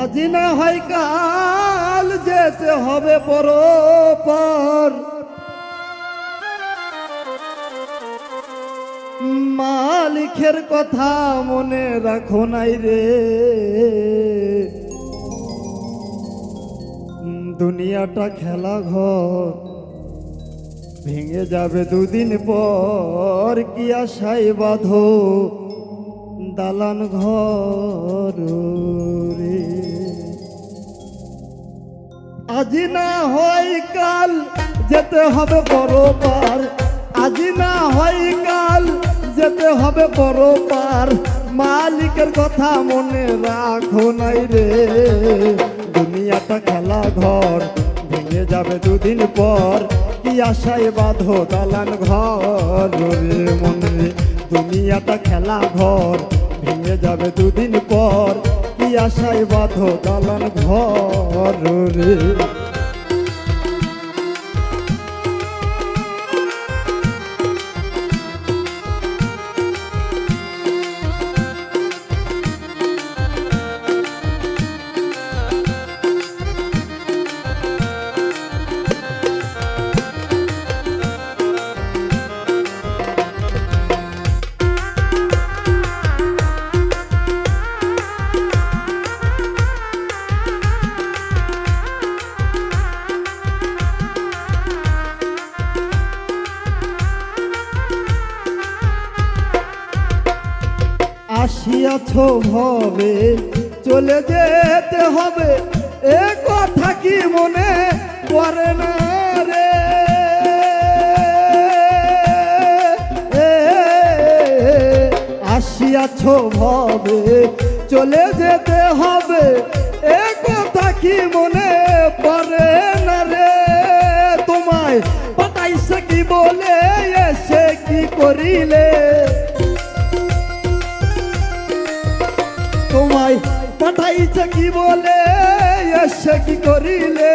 আজ না হয় কাল যেতে হবে পরপর মালিকের কথা মনে রাখো নাই রে। দুনিয়াটা খেলা ঘর ভেঙে যাবে দুদিন পর কি আশাই বাঁধো দালান ঘর রে। আজি না হয় কাল যেতে হবে বড় পার আজি না হয় কাল যেতে হবে বড় পার মালিকের কথা মনে রাখো নাই রে। দুনিয়াটা খেলা ঘর, ভেঙে যাবে দুদিন পর। কি আশায় বাঁধো দালান ঘর? রে মনে, দুনিয়াটা খেলা ঘর, ভেঙে যাবে দুদিন পর। আশায় বাঁধো দালান ঘর রে। আসিয়াছ হবে, চলে যেতে হবে। এ কথা কি মনে পড়ে না রে? আসিয়াছ ভবে, চলে যেতে হবে। এ কথা কি মনে পড়ে না রে? তোমায় পাঠাইছে কি বলে, এসে কি করিলে? তোমায় পাঠাইছে কি বলে, এসে কি করিলে?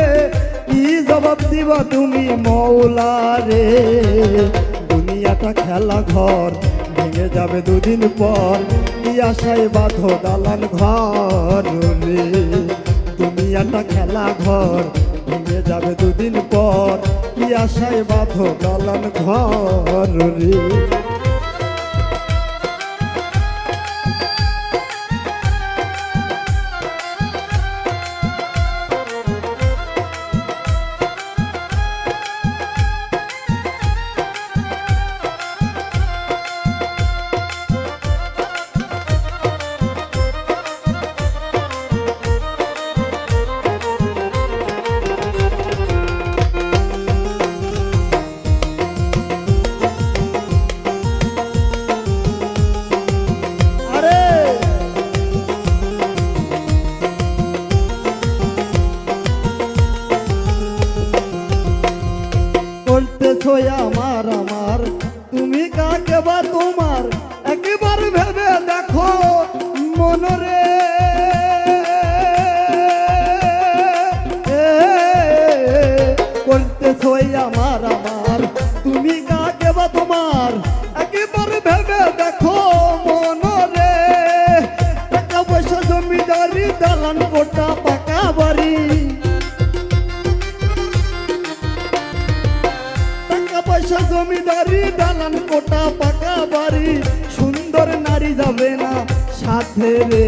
কি জবাব দিব তুমি মৌলা রে দুনিয়াটা খেলা ঘর, ভেঙে যাবে দুদিন পর। কি আশায় বাঁধো দালান ঘর দুনিয়াটা খেলা ঘর, ভেঙে যাবে দুদিন পর। কি আশায় বাঁধো দালান ঘর পয়সা জমিদারি, দালান কোটা, পাকা বাড়ি। সুন্দর নারী যাবে না সাথে রে।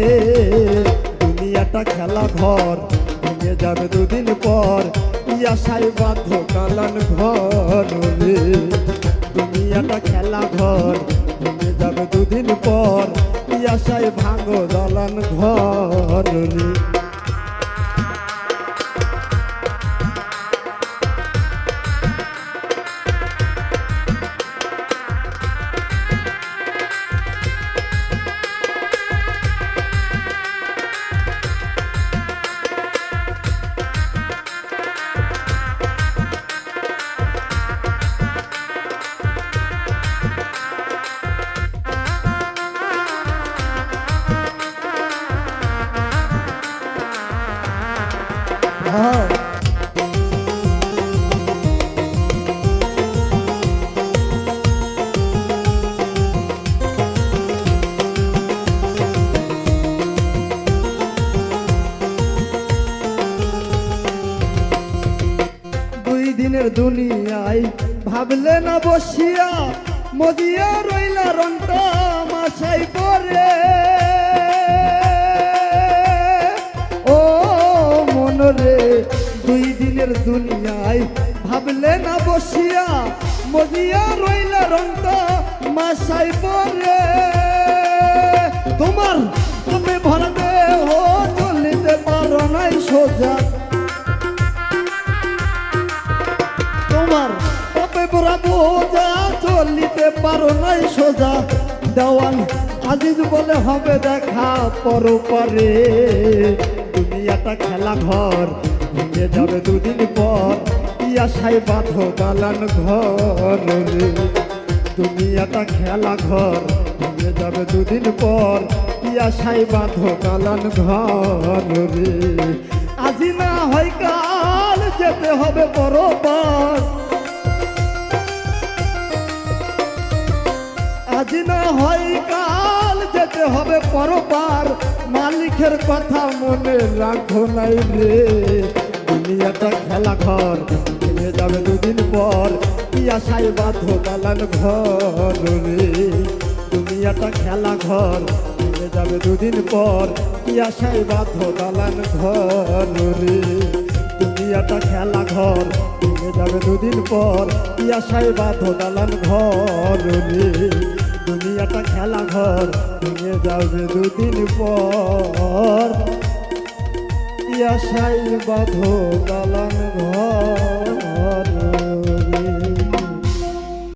দুনিয়াটা খেলা ঘর, ভেঙে যাবে দুদিন পর। ইয়াশাই বাধ্য কালান ঘর রে। দুনিয়াটা খেলা ঘর, ভেঙে যাবে দুদিন পর। ইয়াশাই ভাঙো দালান ঘর রে। দিনের দুনিয়ায় ভাবলে না বসিয়া, মদিয়া রইলা রন্টা মাসাই পরে। ও মনরে দুই দিনের দুনিয়ায় ভাবলে না বসিয়া, মদিয়া রইলা রন্টা মাসাই পরে। তোমার তুমি ভরা দেহ চলিতে পারো নাই সোজা বড় বোঝা চলিতে পারো নাই সোজা। দেওয়ান আজিজ বলে হবে দেখা পর পরে দুনিয়াটা খেলা ঘর, ভেঙে যাবে দুদিন পর। ইয়াশাই বাঁধো দালান ঘর দুনিয়াটা খেলা ঘর, ভেঙে যাবে দুদিন পর। ইয়াশাই বাঁধো দালান ঘর রে। আজি না হয় কাল যেতে হবে বরবার না হয় কাল, যেতে হবে পরবার। মালিকের কথা মনে রাখো নাই রে। দুনিয়াটা খেলা ঘর ভেঙে যাবে দুদিন পর। ইয়াশাই বাঁধো দালান ঘর রে? দুনিয়াটা খেলা ঘর ভেঙে যাবে দুদিন পর। ইয়াশাই বাঁধো দালান ঘর রে? দুনিয়াটা খেলা ঘর ভেঙে যাবে দুদিন পর। ইয়াশাই বাঁধো দালান ঘর রে? খেলা ঘর ভেঙে যাবে দুদিন পর। ইয়াশাই বাঁধো দালান ঘর।